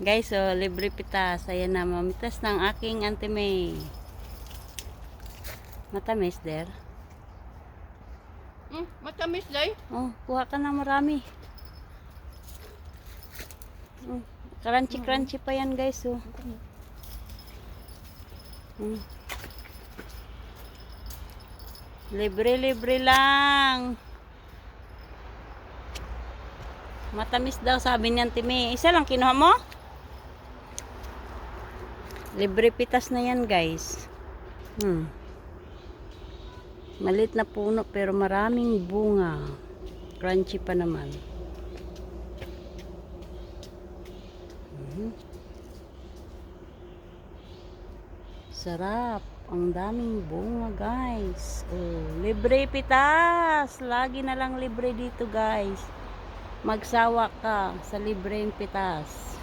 Guys, so libre pitas. Ayan na, mamitas ng aking Auntie May. Matamis, der. Hmm, matamis day. Oh, kuha ka na marami. Mm, Crunchy, crunchy pa yan, guys. Oh. Mm. Libre, libre lang. Matamis daw, sabi ni Auntie May. Isa lang kinuha mo? Libre pitas na yan, guys. Hmm. Malit na puno pero maraming bunga. Crunchy pa naman. Mhm. Sarap. Ang daming bunga, guys. Oh, libre pitas. Lagi na lang libre dito, guys. Magsawa ka sa libreng pitas.